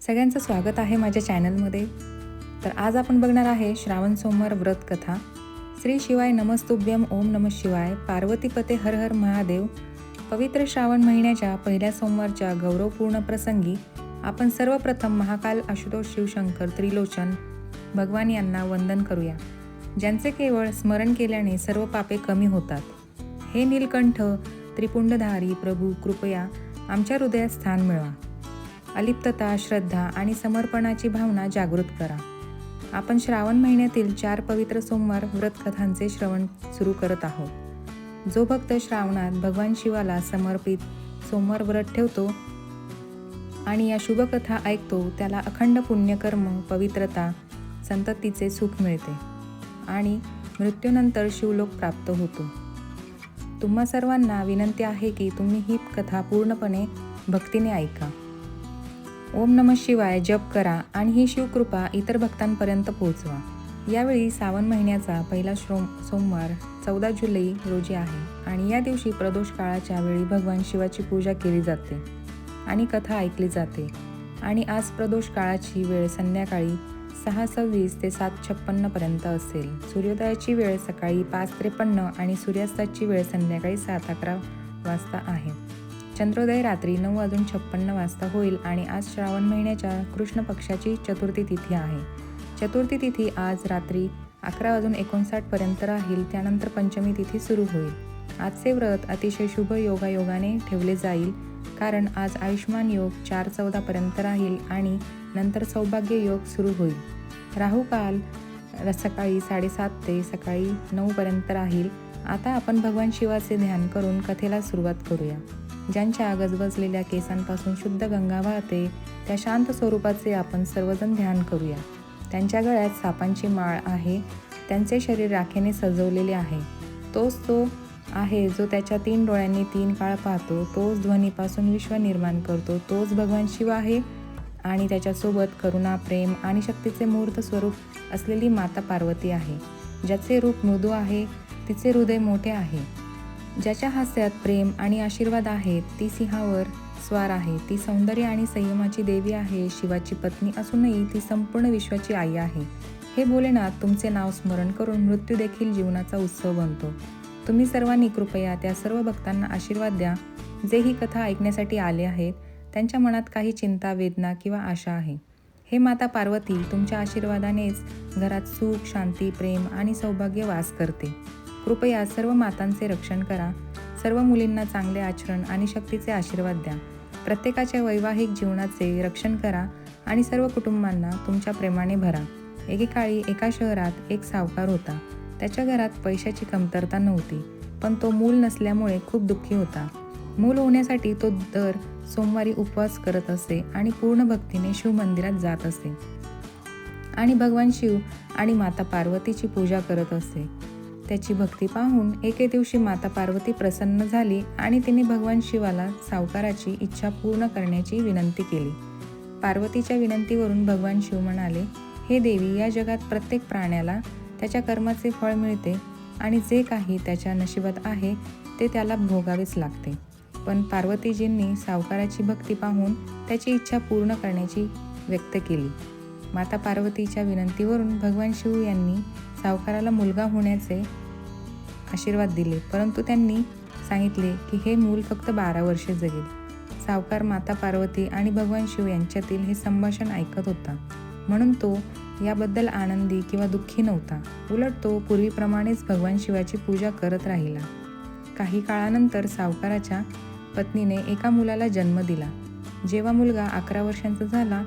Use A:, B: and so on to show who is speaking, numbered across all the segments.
A: सगळ्यांचं स्वागत आहे माझ्या चॅनलमध्ये. तर आज आपण बघणार आहे श्रावण सोमवार व्रत कथा. श्री शिवाय नमस्तुभ्यम ओम नम शिवाय. पार्वतीपते हर हर महादेव. पवित्र श्रावण महिन्याच्या पहिल्या सोमवारच्या गौरवपूर्ण प्रसंगी आपण सर्वप्रथम महाकाल आशुतोष शिवशंकर त्रिलोचन भगवान यांना वंदन करूया. ज्यांचे केवळ स्मरण केल्याने सर्व पापे कमी होतात. हे नीलकंठ त्रिपुंडधारी प्रभू कृपया आमच्या हृदयात स्थान मिळवा. अलिप्तता श्रद्धा आणि समर्पणाची भावना जागृत करा. आपण श्रावण महिन्यातील चार पवित्र सोमवार व्रतकथांचे श्रवण सुरू करत आहोत. जो भक्त श्रावणात भगवान शिवाला समर्पित सोमवार व्रत ठेवतो आणि या शुभकथा ऐकतो त्याला अखंड पुण्यकर्म पवित्रता संततीचे सुख मिळते आणि मृत्यूनंतर शिवलोक प्राप्त होतो. तुम्हा सर्वांना विनंती आहे की तुम्ही ही कथा पूर्णपणे भक्तीने ऐका. ओम नम शिवाय जप करा आणि ही शिवकृपा इतर भक्तांपर्यंत पोहोचवा. यावेळी सावन महिन्याचा पहिला श्रोम सोमवार चौदा जुलै रोजी आहे आणि या दिवशी प्रदोष काळाच्या वेळी भगवान शिवाची पूजा केली जाते आणि कथा ऐकली जाते. आणि आज प्रदोष काळाची वेळ संध्याकाळी सहा सव्वीस ते सात छप्पन्नपर्यंत असेल. सूर्योदयाची वेळ सकाळी पाच त्रेपन्न आणि सूर्यास्ताची वेळ संध्याकाळी सात अकरा वाजता आहे. चंद्रोदय रात्री नऊ वाजून छप्पन्न वाजता होईल आणि आज श्रावण महिन्याच्या कृष्ण पक्षाची चतुर्थी तिथी आहे. चतुर्थी तिथी आज रात्री अकरा वाजून एकोणसाठपर्यंत राहील त्यानंतर पंचमी तिथी सुरू होईल. आजचे व्रत अतिशय शुभ योगायोगाने ठेवले जाईल कारण आज आयुष्मान योग चार चौदापर्यंत राहील आणि नंतर सौभाग्य योग सुरू होईल. राहू काल सकाळी साडेसात ते सकाळी नऊपर्यंत राहील. आता आपण भगवान शिवाचे ध्यान करून कथेला सुरुवात करूया. ज्यांच्या गजबजलेल्या केसांपासून शुद्ध गंगा वाहते त्या शांत स्वरूपाचे आपण सर्वजण ध्यान करूया. त्यांच्या गळ्यात सापांची माळ आहे त्यांचे शरीर राखेने सजवलेले आहे. तोच तो आहे जो त्याच्या तीन डोळ्यांनी तीन काळ पाहतो तोच ध्वनीपासून विश्व निर्माण करतो तोच भगवान शिव आहे आणि त्याच्यासोबत करुणा प्रेम आणि शक्तीचे मूर्त स्वरूप असलेली माता पार्वती आहे ज्याचे रूप मृदू आहे तिचे हृदय मोठे आहे. ज्याच्या हास्यात प्रेम आणि आशीर्वाद आहेत ती सिंहावर स्वार आहे. ती सौंदर्य आणि संयमाची देवी आहे. शिवाची पत्नी असूनही ती संपूर्ण विश्वाची आई आहे. हे भोलेनाथ तुमचे नाव स्मरण करून मृत्यू देखील जीवनाचा उत्सव बनतो. तुम्ही सर्वांनी कृपया त्या सर्व भक्तांना आशीर्वाद द्या. जे ही कथा ऐकण्यासाठी आले आहेत त्यांच्या मनात काही चिंता वेदना किंवा आशा आहे. हे माता पार्वती तुमच्या आशीर्वादानेच घरात सुख शांती प्रेम आणि सौभाग्य वास करते. कृपया सर्व मातांचे रक्षण करा. सर्व मुलींना चांगले आचरण आणि शक्तीचे आशीर्वाद द्या. प्रत्येकाच्या वैवाहिक जीवनाचे रक्षण करा आणि सर्व कुटुंबांना तुमच्या प्रेमाने भरा. एकेकाळी एका शहरात एक सावकार होता. त्याच्या घरात पैशाची कमतरता नव्हती पण तो मूल नसल्यामुळे खूप दुःखी होता. मूल होण्यासाठी तो दर सोमवारी उपवास करत असे आणि पूर्ण भक्तीने शिव मंदिरात जात असे. आणि भगवान शिव आणि माता पार्वतीची पूजा करत असे. त्याची भक्ती पाहून एके दिवशी माता पार्वती प्रसन्न झाली आणि तिने भगवान शिवाला सावकाराची इच्छा पूर्ण करण्याची विनंती केली. पार्वतीच्या विनंतीवरून भगवान शिव म्हणाले हे देवी या जगात प्रत्येक प्राण्याला त्याच्या कर्माचे फळ मिळते आणि जे काही त्याच्या नशिबात आहे ते त्याला भोगावेच लागते. पण पार्वतीजींनी सावकाराची भक्ती पाहून त्याची इच्छा पूर्ण करण्याची व्यक्त केली. माता पार्वतीच्या विनंतीवरून भगवान शिव यांनी सावकाराला मुलगा होण्याचे आशीर्वाद दिले. परंतु त्यांनी सांगितले की हे मूल फक्त बारा वर्षे जगेल. सावकार माता पार्वती आणि भगवान शिव यांच्यातील हे संभाषण ऐकत होता. म्हणून तो याबद्दल आनंदी किंवा दुःखी नव्हता. उलट तो पूर्वीप्रमाणेच भगवान शिवाची पूजा करत राहिला. काही काळानंतर सावकाराच्या पत्नीने एका मुलाला जन्म दिला. जेव्हा मुलगा अकरा वर्षांचा झाला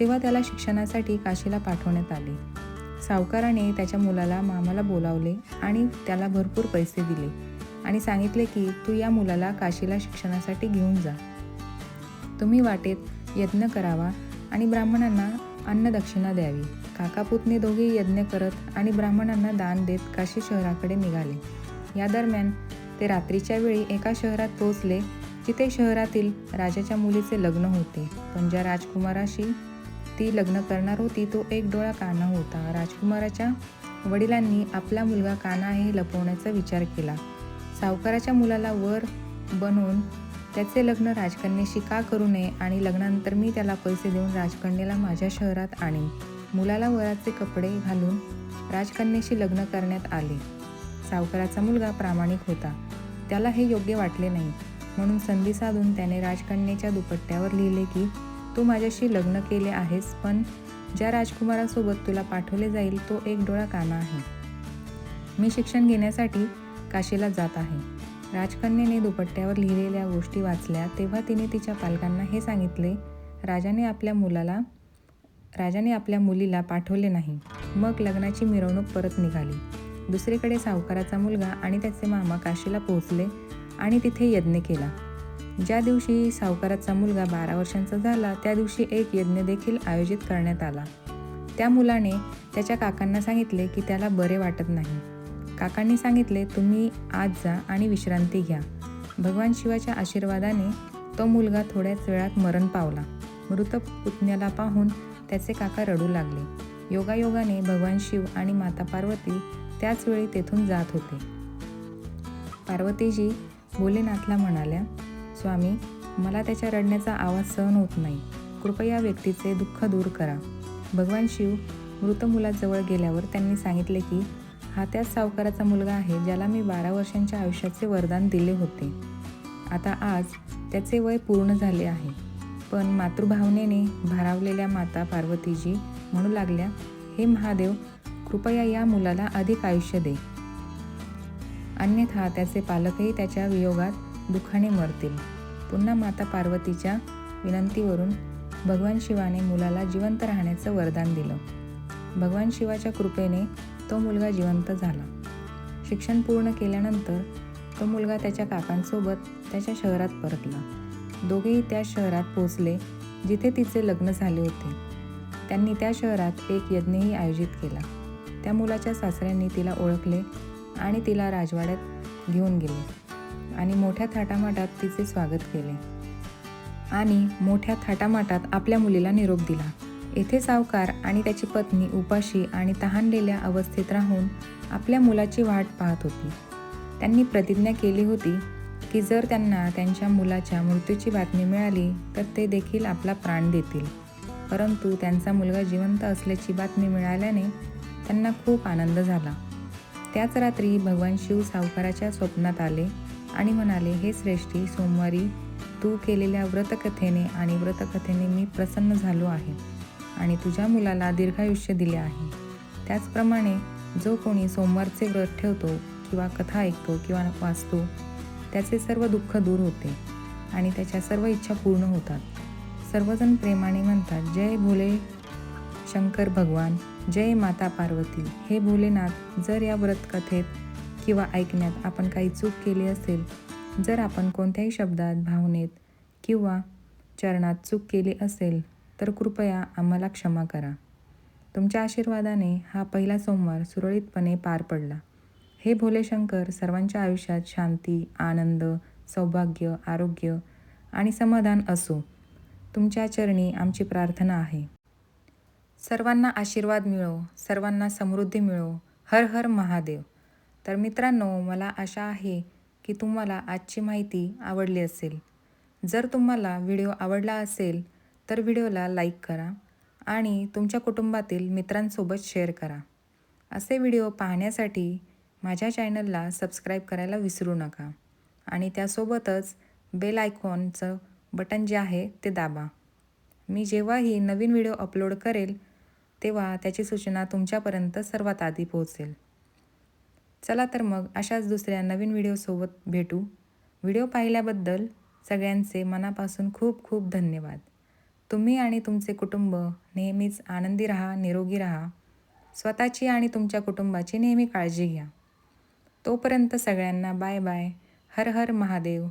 A: तेव्हा त्याला शिक्षणासाठी काशीला पाठवण्यात आले. सावकाराने त्याच्या मुलाला मामाला बोलावले आणि त्याला भरपूर पैसे दिले आणि सांगितले की तू या मुलाला काशीला शिक्षणासाठी घेऊन जा. तुम्ही वाटेत यज्ञ करावा आणि ब्राह्मणांना अन्नदक्षिणा द्यावी. काकापुतने दोघे यज्ञ करत आणि ब्राह्मणांना दान देत काशी शहराकडे निघाले. या दरम्यान ते रात्रीच्या वेळी एका शहरात पोहोचले जिथे शहरातील राजाच्या मुलीचे लग्न होते. पण ज्या राजकुमाराशी ती लग्न करणार होती तो एक डोळा काना होता. राजकुमाराच्या वडिलांनी आपला मुलगा काना हे लपवण्याचा विचार केला. सावकाराच्या मुलाला वर बनवून त्याचे लग्न राजकन्येशी का करू नये आणि लग्नानंतर मी त्याला पैसे देऊन राजकन्येला माझ्या शहरात आणेन. मुलाला वराचे कपडे घालून राजकन्येशी लग्न करण्यात आले. सावकाराचा मुलगा प्रामाणिक होता. त्याला हे योग्य वाटले नाही. म्हणून संधी साधून त्याने राजकन्येच्या दुपट्ट्यावर लिहिले की तू माझ्याशी लग्न केले आहेस पण ज्या राजकुमारासोबत तुला पाठवले जाईल तो एक डोळा काना आहे. मी शिक्षण घेण्यासाठी काशीला जात आहे. राजकन्येने दुपट्ट्यावर लिहिलेल्या गोष्टी वाचल्या तेव्हा तिने तिच्या पालकांना हे सांगितले राजाने आपल्या मुलाला राजाने आपल्या मुलीला पाठवले नाही. मग लग्नाची मिरवणूक परत निघाली. दुसरीकडे सावकाराचा मुलगा आणि त्याचे मामा काशीला पोहोचले आणि तिथे यज्ञ केला. ज्या दिवशी सावकाराचा मुलगा बारा वर्षांचा झाला त्या दिवशी एक यज्ञ देखील आयोजित करण्यात आला. त्या मुलाने त्याच्या काकांना सांगितले की त्याला बरे वाटत नाही. काकांनी सांगितले तुम्ही आज जा आणि विश्रांती घ्या. भगवान शिवाच्या आशीर्वादाने तो मुलगा थोड्याच वेळात मरण पावला. मृत पुतण्याला पाहून त्याचे काका रडू लागले. योगायोगाने भगवान शिव आणि माता पार्वती त्याच वेळी तेथून जात होते. पार्वतीजी भोलेनाथला म्हणाल्या स्वामी मला त्याच्या रडण्याचा आवाज सहन होत नाही. कृपया व्यक्तीचे दुःख दूर करा. भगवान शिव मृत मुलाजवळ गेल्यावर त्यांनी सांगितले की हा त्याच सावकाराचा मुलगा आहे ज्याला मी बारा वर्षांच्या आयुष्याचे वरदान दिले होते. आता आज त्याचे वय पूर्ण झाले आहे. पण मातृभावनेने भारावलेल्या माता पार्वतीजी म्हणू लागल्या हे महादेव कृपया या मुलाला अधिक आयुष्य दे. अन्यथा त्याचे पालकही त्याच्या वियोगात दुःखाने मरतील. पुन्हा माता पार्वतीच्या विनंतीवरून भगवान शिवाने मुलाला जिवंत राहण्याचं वरदान दिलं. भगवान शिवाच्या कृपेने तो मुलगा जिवंत झाला. शिक्षण पूर्ण केल्यानंतर तो मुलगा त्याच्या काकांसोबत त्याच्या शहरात परतला. दोघेही त्या शहरात पोचले जिथे तिचे लग्न झाले होते. त्यांनी त्या शहरात एक यज्ञही आयोजित केला. त्या मुलाच्या सासऱ्यांनी तिला ओळखले आणि तिला राजवाड्यात घेऊन गेले. आणि मोठ्या थाटामाटात तिचे स्वागत केले. आणि मोठ्या थाटामाटात आपल्या मुलीला निरोप दिला. येथे सावकार आणि त्याची पत्नी उपाशी आणि तहानलेल्या अवस्थेत राहून आपल्या मुलाची वाट पाहत होती. त्यांनी प्रतिज्ञा केली होती की जर त्यांना त्यांच्या मुलाच्या मृत्यूची बातमी मिळाली तर ते देखील आपला प्राण देतील. परंतु त्यांचा मुलगा जिवंत असल्याची बातमी मिळाल्याने त्यांना खूप आनंद झाला. त्याच रात्री भगवान शिव सावकाराच्या स्वप्नात आले आणि म्हणाले हे श्रेष्ठी सोमवारी तू केलेल्या व्रतकथेने आणि व्रतकथेने मी प्रसन्न झालो आहे आणि तुझ्या मुलाला दीर्घायुष्य दिले आहे. त्याचप्रमाणे जो कोणी सोमवारचे व्रत ठेवतो किंवा कथा ऐकतो किंवा वाचतो त्याचे सर्व दुःख दूर होते आणि त्याच्या सर्व इच्छा पूर्ण होतात. सर्वजण प्रेमाने म्हणतात जय भोले शंकर भगवान जय माता पार्वती. हे भोलेनाथ जर या व्रतकथेत किंवा ऐकण्यात आपण काही चूक केली असेल जर आपण कोणत्याही शब्दात भावनेत किंवा चरणात चूक केली असेल तर कृपया आम्हाला क्षमा करा. तुमच्या आशीर्वादाने हा पहिला सोमवार सुरळीतपणे पार पडला. हे भोलेशंकर सर्वांच्या आयुष्यात शांती आनंद सौभाग्य आरोग्य आणि समाधान असो तुमच्या चरणी आमची प्रार्थना आहे. सर्वांना आशीर्वाद मिळो सर्वांना समृद्धी मिळो. हर हर महादेव. तर मित्रांनो मला आशा आहे की तुम्हाला आजची माहिती आवडली असेल. जर तुम्हाला व्हिडिओ आवडला असेल तर व्हिडिओला लाईक करा आणि तुमच्या कुटुंबातील मित्रांसोबत शेअर करा. असे व्हिडिओ पाहण्यासाठी माझ्या चॅनलला सबस्क्राईब करायला विसरू नका आणि त्यासोबतच बेल आयकॉनचं बटन जे आहे ते दाबा. मी जेव्हाही नवीन व्हिडिओ अपलोड करेल तेव्हा त्याची सूचना तुमच्यापर्यंत सर्वात आधी पोहोचेल. चला तर मग अशाच दुसऱ्या नवीन व्हिडिओसोबत भेटू. व्हिडिओ पाहिल्याबद्दल सगळ्यांचे मनापासून खूप खूप धन्यवाद. तुम्ही आणि तुमचे कुटुंब नेहमीच आनंदी राहा निरोगी राहा. स्वतःची आणि तुमच्या कुटुंबाची नेहमी काळजी घ्या. तोपर्यंत सगळ्यांना बाय बाय. हर हर महादेव.